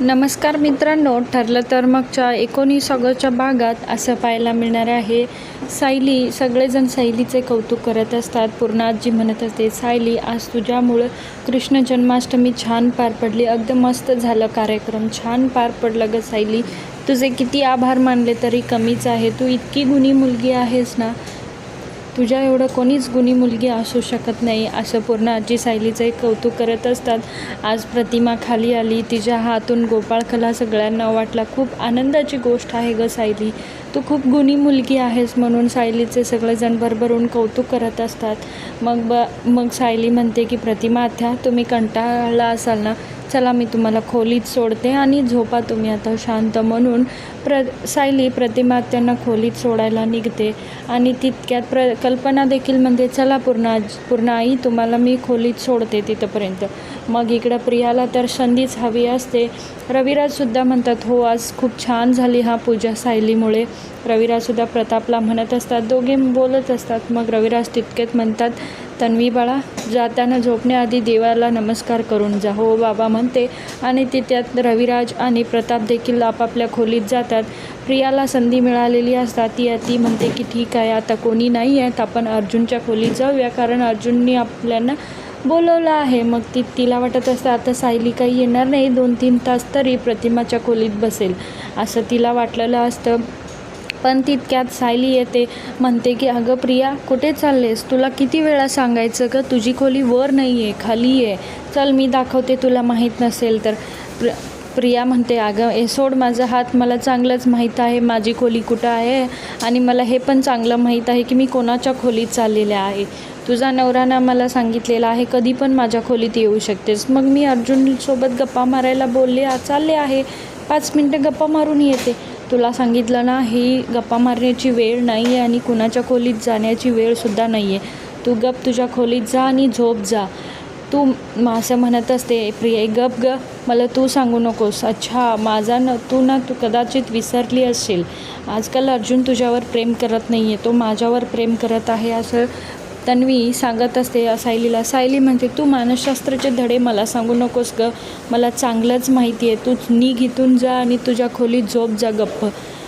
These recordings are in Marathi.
नमस्कार मित्रांनो ठरलं तर मगच्या एकोणीस ऑगस्टच्या भागात असं पाहायला मिळणार आहे. सायली सगळेजण सायलीचे कौतुक करत असतात. पूर्ण आजी म्हणत असते सायली आज तुझ्यामुळं कृष्ण जन्माष्टमी छान पार पडली. अगदी मस्त झालं कार्यक्रम. छान पार पडलं ग सायली. तुझे किती आभार मानले तरी कमीच आहे. तू इतकी गुणी मुलगी आहेस ना तुझ्या एवढं कोणीच गुणी मुलगी असू शकत नाही असं पूर्ण आजी सायलीचं एक कौतुक करत असतात. आज प्रतिमा खाली आली तिच्या हातून गोपाळकला सगळ्यांना वाटला खूप आनंदाची गोष्ट आहे ग सायली. तू खूप गुणी मुलगी आहेस म्हणून सायलीचे सगळेजण भरभरून कौतुक करत असतात. मग ब मग सायली म्हणते की प्रतिमा आत्या तुम्ही कंटाळला असाल ना? चला मी तुम्हाला खोलीत सोडते आणि झोपा तुम्ही आता शांत म्हणून. प्र सायली प्रतिमा त्यांना खोलीत सोडायला निघते आणि तितक्यात प्र कल्पना देखील म्हणते चला पूर्ण आज पूर्ण आई तुम्हाला मी खोलीत सोडते तिथंपर्यंत. मग इकडं प्रियाला तर संधीच हवी असते. रविराजसुद्धा म्हणतात हो आज खूप छान झाली हा पूजा सायलीमुळे. रविराजसुद्धा प्रतापला म्हणत असतात दोघे बोलत असतात. मग रविराज तितकेच म्हणतात तन्वी बाळा जाताना झोपण्याआधी देवाला नमस्कार करून जा. हो बाबा म्हणते. आणि तिथ्यात रविराज आणि प्रताप देखील आपापल्या खोलीत जातात. प्रियाला संधी मिळालेली असतात. ती ती म्हणते की ठीक आहे आता कोणी नाही आहेत. आपण अर्जुनच्या खोलीत जाऊया. कारण अर्जुननी आपल्याला बोलवलं आहे. मग ती तिला वाटत असतं आता सायली काही येणार नाही. दोन तीन तास तरी प्रतिमाच्या खोलीत बसेल. असं तिला वाटलेलं असतं. पण तितक्यात सायली येते म्हणते की अगं प्रिया कुठे चाललेस? तुला किती वेळा सांगायचं का तुझी खोली वर नाही आहे खाली आहे. चल मी दाखवते तुला माहीत नसेल तर. प्र प्रिया म्हणते अगं हे सोड माझा हात मला चांगलंच माहीत आहे माझी खोली कुठं आहे? आणि मला हे पण चांगलं माहीत आहे की मी कोणाच्या खोलीत चाललेल्या आहे. तुझा नवराना मला सांगितलेलं आहे कधी पण माझ्या खोलीत येऊ शकतेस. मग मी अर्जुनसोबत गप्पा मारायला बोलले चालले आहे. पाच मिनटं गप्पा मारून येते. तुला सांगितलं ना ही गप्पा मारण्याची वेळ नाही आहे आणि कुणाच्या खोलीत जाण्याची वेळसुद्धा नाही आहे तू गप तुझ्या खोलीत जा आणि झोप जा. तू मग असं म्हणत असते प्रिय गप ग. मला तू सांगू नकोस. अच्छा माझा न तू ना तू कदाचित विसरली असशील आजकाल अर्जुन तुझ्यावर प्रेम करत नाही आहे तो माझ्यावर प्रेम करत आहे असं तन्वी सांगत असते सायलीला. सायली म्हणते तू मानसशास्त्राचे धडे मला सांगू नकोस ग. मला चांगलंच माहिती आहे तू निघ इथून जा आणि तुझ्या खोलीत झोप जा गप्प.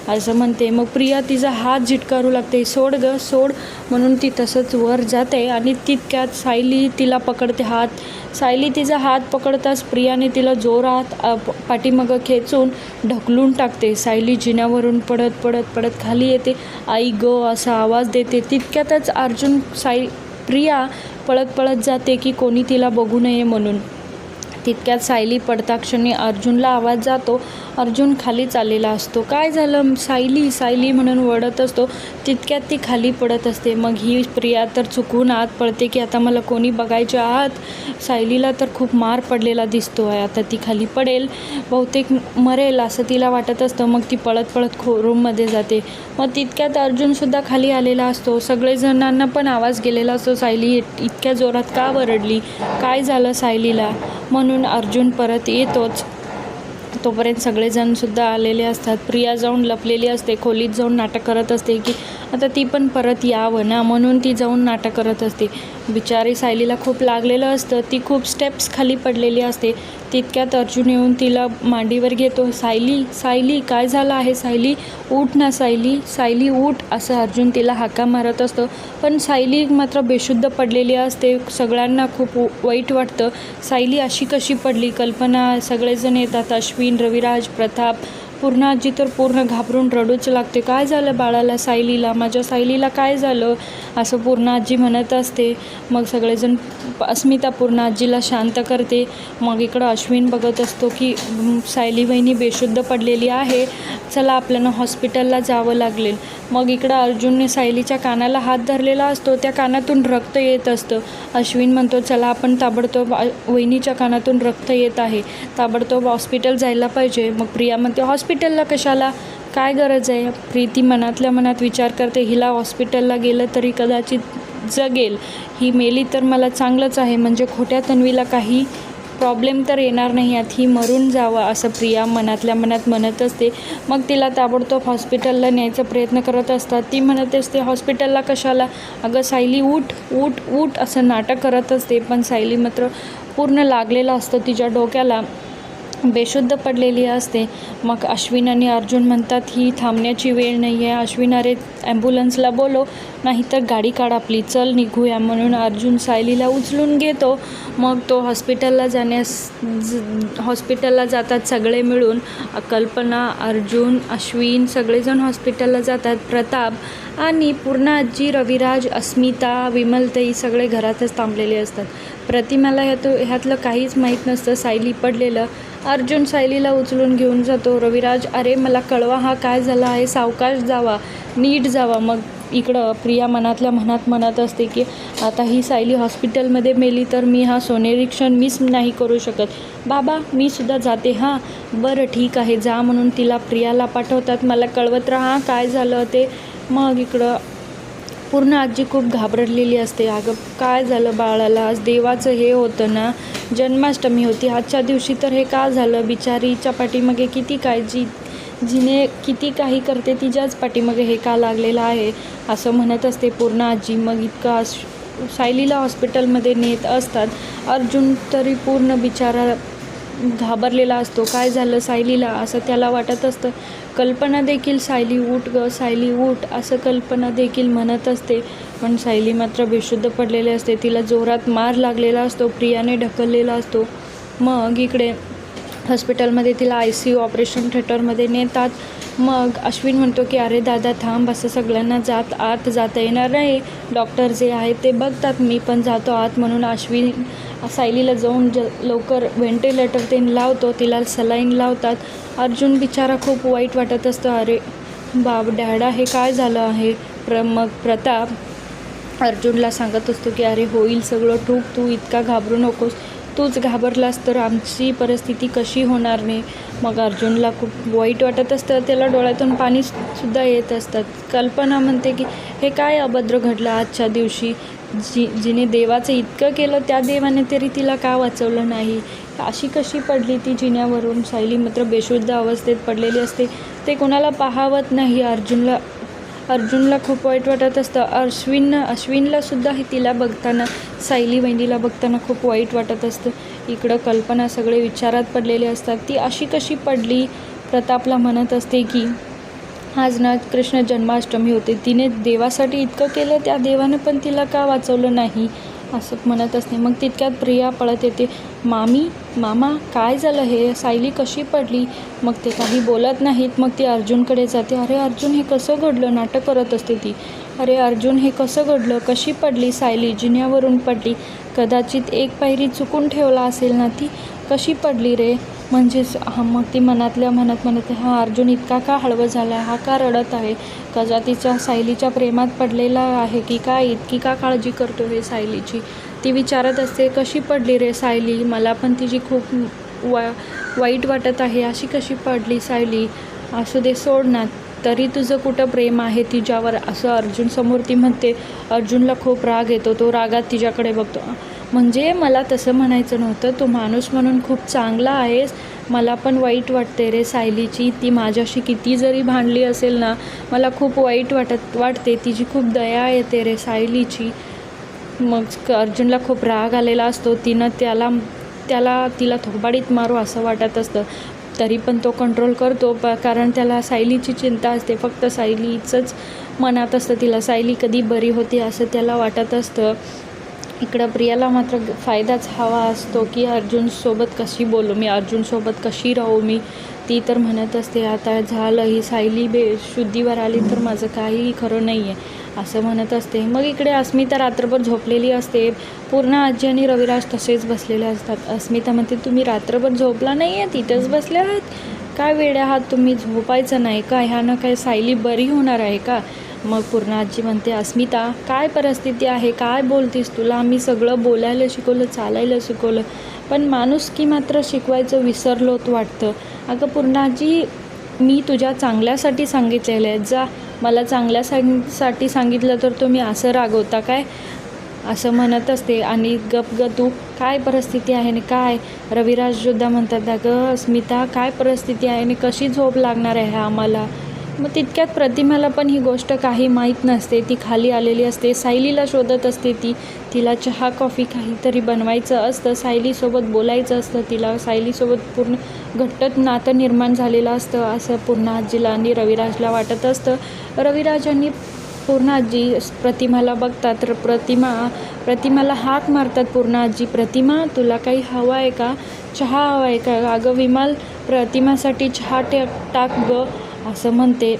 असं म्हणते. मग प्रिया तिचा हात झिटकारू लागते. सोड ग सोड. म्हणून ती तसंच वर जाते आणि तितक्यात सायली तिला पकडते हात. सायली तिचा हात पकडताच प्रियाने तिला जोरात पाठीमागं खेचून ढकलून टाकते. सायली जिन्यावरून पडत पडत पडत खाली येते. आई ग असा आवाज देते. तितक्यातच अर्जुन साय प्रिया पळत पळत जाते की कोणी तिला बघू नये म्हणून. तितक्यात सायली पडताक्षणी अर्जुनला आवाज जातो. अर्जुन खाली चाललेला असतो. काय झालं? सायली सायली म्हणून वडत असतो. तितक्यात ती खाली पडत असते. मग ही प्रिया तर चुकून आत पडते की आता मला कोणी बघायच्या आत? सायलीला तर खूप मार पडलेला दिसतो आहे आता ती खाली पडेल. बहुतेक मरेल असं तिला वाटत असतं. मग ती पळत पळत खो रूममध्ये जाते. मग तितक्यात अर्जुनसुद्धा खाली आलेला असतो. सगळेजणांना पण आवाज गेलेला असतो. सायली इतक्या जोरात का वरडली? काय झालं सायलीला? म्हणून अर्जुन परत येतोच. तोपर्यंत सगळेजणसुद्धा आलेले असतात. प्रिया जाऊन लपलेली असते खोलीत जाऊन नाटक करत असते की आता ती पण परत यावं ना? म्हणून ती जाऊन नाटक करत असते. बिचारी सायलीला खूप लागलेलं असतं. ती खूप स्टेप्स खाली पडलेली असते. तितक्यात अर्जुन येऊन तिला मांडीवर घेतो. सायली सायली काय झालं आहे सायली? उठ ना सायली. सायली उठ असं अर्जुन तिला हाका मारत असतो. पण सायली मात्र बेशुद्ध पडलेली असते. सगळ्यांना खूप वाईट वाटतं. सायली अशी कशी पडली? कल्पना सगळेजण येतात. अश्विन रविराज प्रताप पूर्ण आजी तर पूर्ण घाबरून रडूच लागते. काय झालं बाळाला सायलीला? माझ्या सायलीला काय झालं? असं पूर्ण आजी म्हणत असते. मग सगळेजण अस्मिता पूर्ण आजीला शांत करते. मग इकडं अश्विन बघत असतो की सायली बहिणी बेशुद्ध पडलेली आहे. चला आपल्याला हॉस्पिटलला जावं लागेल. मग इकडं अर्जुनने सायलीच्या कानाला हात धरलेला असतो. त्या कानातून रक्त येत असतं. अश्विन म्हणतो चला आपण ताबडतोब वहिनीच्या कानातून रक्त येत आहे. ताबडतोब हॉस्पिटल जायला पाहिजे. मग प्रिया म्हणते हॉस्पिटलला कशाला? काय गरज आहे? प्रीती मनातल्या मनात विचार करते हिला हॉस्पिटलला गेलं तरी कदाचित जगेल. ही मेली तर मला चांगलंच आहे म्हणजे खोट्या तन्वीला काही प्रॉब्लेम तर येणार नाही यात. ही मरून जावं असं प्रिया मनातल्या मनात म्हणत असते. मग तिला ताबडतोब हॉस्पिटलला न्यायचा प्रयत्न करत असतात. ती म्हणत असते हॉस्पिटलला कशाला? अगं सायली उठ उठ उठ असं नाटक करत असते. पण सायली मात्र पूर्ण लागलेलं असतं तिच्या डोक्याला. बेशुद्ध पडलेली असते. मग अश्विन आणि अर्जुन म्हणतात ही थांबण्याची वेळ नाही आहे अश्विन अरे ॲम्ब्युलन्सला बोलो नाहीतर गाडी काढ आपली चल निघूया म्हणून अर्जुन सायलीला उचलून घेतो. मग तो हॉस्पिटलला जाण्यास ज- हॉस्पिटलला जातात सगळे मिळून. कल्पना अर्जुन अश्विन सगळेजण हॉस्पिटलला जातात. प्रताप आणि पूर्ण आजी रविराज अस्मिता विमलताई सगळे घरातच थांबलेले असतात. प्रतिमाला ह्यात ह्यातलं काहीच माहीत नसतं. सायली पडलेलं. अर्जुन सायलीला उचलून घेऊन जातो. रविराज अरे मला कळवा हा काय झाला आहे. सावकाश जावा. नीट जावा. मग इकडं प्रिया मनातल्या मनात म्हणत असते की आता ही सायली हॉस्पिटलमध्ये मेली तर मी हा सोनेरी क्षण मिस नाही करू शकत. बाबा मी सुद्धा जाते. हां बरं ठीक आहे. जा म्हणून तिला प्रियाला पाठवतात. मला कळवत राहा काय झालं ते. मग इकडं पूर्ण आजी खूप घाबरलेली असते. अगं काय झालं बाळाला? आज देवाचं हे होतं ना? जन्माष्टमी होती. आजच्या दिवशी तर हे का झालं? बिचारी चपाटीमागे किती काळजी जिने किती काही करते तिच्याच पाठीमागे हे का लागलेलं आहे असं म्हणत असते. पूर्ण आजी मग इतका सायलीला हॉस्पिटलमध्ये नेत असतात. अर्जुन तरी पूर्ण बिचारा घाबरलेला असतो. काय झालं सायलीला? असं त्याला वाटत असतं. कल्पना देखील सायली उठ ग सायली उठ असं कल्पना देखील म्हणत असते. पण सायली मात्र बेशुद्ध पडलेली असते. तिला जोरात मार लागलेला असतो प्रियाने ढकललेला असतो. मग इकडे हॉस्पिटलमध्ये तिला आय सी यू ऑपरेशन थिएटरमध्ये नेतात. मग अश्विन म्हणतो की अरे दादा थांब असं सगळ्यांना जात आत जाता येणार नाही. डॉक्टर जे आहे ते बघतात. मी पण जातो आत. म्हणून अश्विन सायलीला जाऊन ज लवकर व्हेंटिलेटर ते लावतो. तिला सलाईन लावतात. अर्जुन बिचारा खूप वाईट वाटत असतो. अरे बाब डॅडा हे काय झालं आहे? प्र मग प्रताप अर्जुनला सांगत असतो की अरे होईल सगळं. ठूक तू इतका घाबरू नकोस. तूच घाबरलास तर आमची परिस्थिती कशी होणार नाही. मग अर्जुनला खूप वाईट वाटत असतं. त्याला डोळ्यातून पाणीसुद्धा येत असतात कल्पना म्हणते की हे काय अभद्र घडलं आजच्या दिवशी? जी जिने देवाचं इतकं केलं त्या देवाने तरी तिला का वाचवलं नाही? अशी कशी पडली ती जिन्यावरून? सायली मात्र बेशुद्ध अवस्थेत पडलेली असते. ते कोणाला पाहावत नाही. अर्जुनला अर्जुनला खूप वाईट वाटत असतं. अश्विन अश्विनला सुद्धा हे तिला बघताना सायली वहिनीला बघताना खूप वाईट वाटत असतं. इकडं कल्पना सगळे विचारात पडलेले असतात. ती अशी कशी पडली? प्रतापला म्हणत असते की आज ना कृष्ण जन्माष्टमी होते. तिने देवासाठी इतकं केलं त्या देवानं पण तिला का वाचवलं नाही? असं म्हणत असते. मग तितक्यात प्रिया पळत येते. मामी मामा काय झालं हे? सायली कशी पडली? मग ते काही बोलत नाहीत. मग ती अर्जुनकडे जाते. अरे अर्जुन हे कसं घडलं? नाटक करत असते ती. अरे अर्जुन हे कसं घडलं? कशी पडली सायली? जिन्यावरून पडली. कदाचित एक पायरी चुकून ठेवला असेल ना ती? कशी पडली रे? म्हणजेच हा मग ती मनातल्या मनात म्हणत हा अर्जुन इतका का हळवं झाला हा का रडत आहे? कजा तिच्या सायलीच्या प्रेमात पडलेला आहे की काय? इतकी का काळजी करतो हे सायलीची? ती विचारत असते कशी पडली रे सायली? मला पण तिची खूप वा वाईट वाटत आहे. अशी कशी पडली सायली? असू दे सोड ना. तरी तुझं कुठं प्रेम आहे तिच्यावर? असं अर्जुन समोर ती म्हणते. अर्जुनला खूप राग येतो. तो रागात तिच्याकडे बघतो. म्हणजे मला तसं म्हणायचं नव्हतं. तू माणूस म्हणून खूप चांगला आहेस. मला पण वाईट वाटते रे सायलीची. ती माझ्याशी किती जरी भांडली असेल ना मला खूप वाईट वाटत वाटते. तिची खूप दया येते रे सायलीची. मग अर्जुनला खूप राग आलेला असतो. तिनं त्याला त्याला तिला थोबाडीत मारू असं वाटत असतं. तरी पण तो कंट्रोल करतो प कारण त्याला सायलीची चिंता असते. फक्त सायलीचंच मनात असतं. तिला सायली कधी बरी होती असं त्याला वाटत असतं. इकडं प्रियाला मात्र फायदाच हवा असतो की अर्जुनसोबत कशी बोलू मी अर्जुनसोबत कशी राहू मी? ती तर म्हणत असते आता झालं ही सायली बे शुद्धीवर आली तर माझं काहीही खरं नाही आहे असं म्हणत असते. मग इकडे अस्मिता रात्रभर झोपलेली असते. पूर्ण आजी आणि रविराज तसेच बसलेले असतात. अस्मिता म्हणते तुम्ही रात्रभर झोपला नाही आहे तिथंच बसले आहात? काय वेळ आहात तुम्ही? झोपायचं नाही का? ह्यानं काय सायली बरी होणार आहे का? मग पूर्ण आजी म्हणते अस्मिता काय परिस्थिती आहे? काय बोलतीस तुला? आम्ही सगळं बोलायला शिकवलं चालायला शिकवलं. पण माणूस की मात्र शिकवायचं विसरलोत वाटतं. अगं पूर्ण आजी मी तुझ्या चांगल्यासाठी सांगितलेलं आहे. जा मला चांगल्या सांगसाठी सांगितलं तर तुम्ही असं रागवता काय? असं म्हणत असते. आणि गप ग तू काय परिस्थिती आहे आणि काय? रविराज सुद्धा म्हणतात अगं अस्मिता काय परिस्थिती आहे आणि कशी झोप लागणार आहे आम्हाला? मग तितक्यात प्रतिमाला पण ही गोष्ट काही माहीत नसते. ती खाली आलेली असते. सायलीला शोधत असते ती. तिला चहा कॉफी काहीतरी बनवायचं असतं. सायलीसोबत बोलायचं असतं. तिला सायलीसोबत पूर्ण घट्ट नातं निर्माण झालेलं असतं असं पूर्ण आजीला आणि रविराजला वाटत असतं. रविराजांनी पूर्ण आजी प्रतिमाला बघतात तर प्रतिमा प्रतिमाला हाक मारतात पूर्ण आजी प्रतिमा तुला काही हवं आहे का? चहा हवा आहे का? अगं विमाल प्रतिमासाठी चहा टे टाक ग असं म्हणते.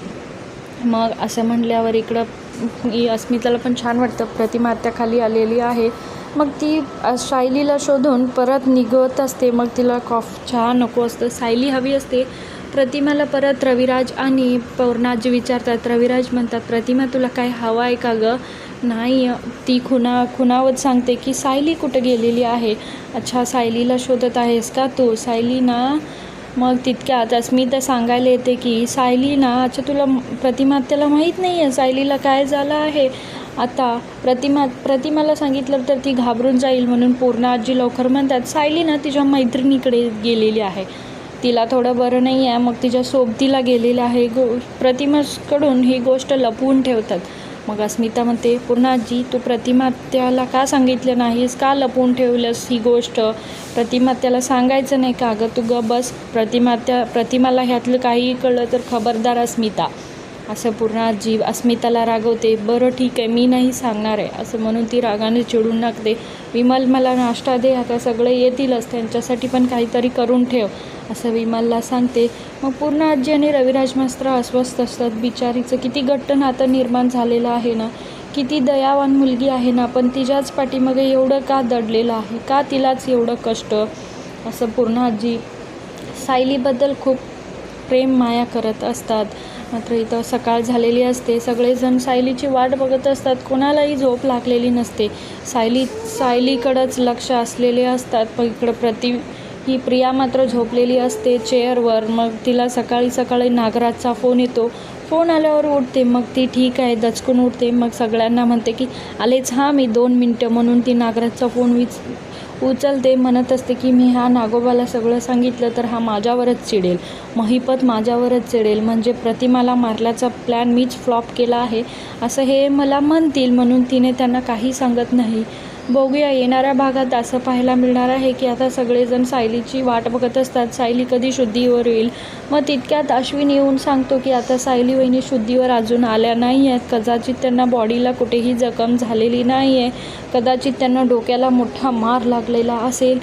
मग असं म्हणल्यावर इकडं अस्मिताला पण छान वाटतं. प्रतिमा आत्या खाली आलेली आहे. मग ती सायलीला शोधून परत निघत असते. मग तिला कॉफ चहा नको असतं. सायली हवी असते. प्रतिमाला परत रविराज आणि पौर्णाजी विचारतात. रविराज म्हणतात प्रतिमा तुला काय हवा आहे का गं? नाही. ती खुना खुनावत सांगते की सायली कुठं गेलेली आहे? अच्छा सायलीला शोधत आहेस का तू? सायली ना. मग तितक्यात अस्मिता सांगायला येते की सायली ना अच्छा तुला प्रतिमा त्याला माहीत नाही आहे सायलीला काय झालं आहे? आता प्रतिमा प्रतिमाला सांगितलं तर ती घाबरून जाईल म्हणून पूर्ण आजी लवकर म्हणतात सायली ना तिच्या मैत्रिणीकडे गेलेली आहे. तिला थोडं बरं नाही आहे मग तिच्या सोबतीला गेलेलं आहे. गो प्रतिमाकडून ही गोष्ट लपवून ठेवतात. मग अस्मिता म्हणते पूर्ण आजी तू प्रतिमा त्याला का सांगितलं नाहीस? का लपवून ठेवलंस ही गोष्ट? प्रतिमा त्याला सांगायचं नाही का? अगं तू ग बस प्रतिमा त्या प्रतिमाला ह्यातलं काही कळलं तर खबरदार अस्मिता. असं पूर्ण आजी अस्मिताला रागवते बरं ठीक आहे मी नाही सांगणार आहे असं म्हणून ती रागाने चिडून टाकते विमल मला नाश्ता दे आता सगळे येतीलच त्यांच्यासाठी पण काहीतरी करून ठेव असं विमलला सांगते. मग पूर्ण आजी आणि रविराज मास्त्र अस्वस्थ असतात. बिचारीचं किती घट्ट नातं निर्माण झालेलं आहे ना? किती दयावान मुलगी आहे ना? पण तिच्याच पाठीमागे एवढं का दडलेलं आहे? का तिलाच एवढं कष्ट? असं पूर्ण आजी सायलीबद्दल खूप प्रेम माया करत असतात. मात्र इथं सकाळ झालेली असते. सगळेजण सायलीची वाट बघत असतात. कोणालाही झोप लागलेली नसते. सायली सायलीकडंच लक्ष असलेले असतात. पण इकडं प्रति ही प्रिया मात्र झोपलेली असते चेअरवर. मग तिला सकाळी सकाळी नागराजचा फोन येतो. फोन आल्यावर उठते. मग ती ठीक आहे. दचकून उठते. मग सगळ्यांना म्हणते की आलेच हां मी दोन मिनटं. म्हणून ती नागराजचा फोन विच उचलते म्हणत असते की मी ह्या नागोबाला सगळं सांगितलं तर हा माझ्यावरच चिडेल. महिपत माझ्यावरच चिडेल. म्हणजे प्रतिमाला मारल्याचा प्लॅन मीच फ्लॉप केला आहे. असं हे मला म्हणतील म्हणून तिने त्यांना काही सांगत नाही. बघूया येणाऱ्या भागात असं पाहायला मिळणार आहे की आता सगळेजण सायलीची वाट बघत असतात. सायली कधी शुद्धीवर येईल? मग तितक्यात अश्विन येऊन सांगतो की आता सायली वहिनी शुद्धीवर अजून आल्या नाही आहेत कदाचित त्यांना बॉडीला कुठेही जखम झालेली नाही आहे कदाचित त्यांना डोक्याला मोठा मार लागलेला असेल.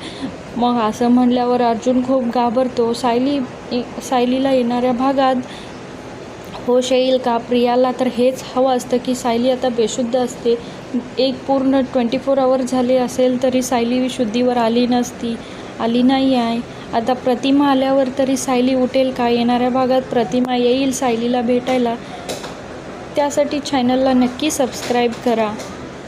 मग असं म्हणल्यावर अर्जुन खूप घाबरतो. सायली सायलीला येणाऱ्या भागात होश येईल का? प्रियाला तर हेच हवं असतं की सायली आता बेशुद्ध असते. एक पूर्ण ट्वेंटी फोर आवर झाले असेल तरी सायली शुद्धीवर आली नसती. आली नाही आहे. आता प्रतिमा आल्यावर तरी सायली उठेल का? येणाऱ्या भागात प्रतिमा येईल सायलीला भेटायला. त्यासाठी चॅनलला नक्की सबस्क्राईब करा.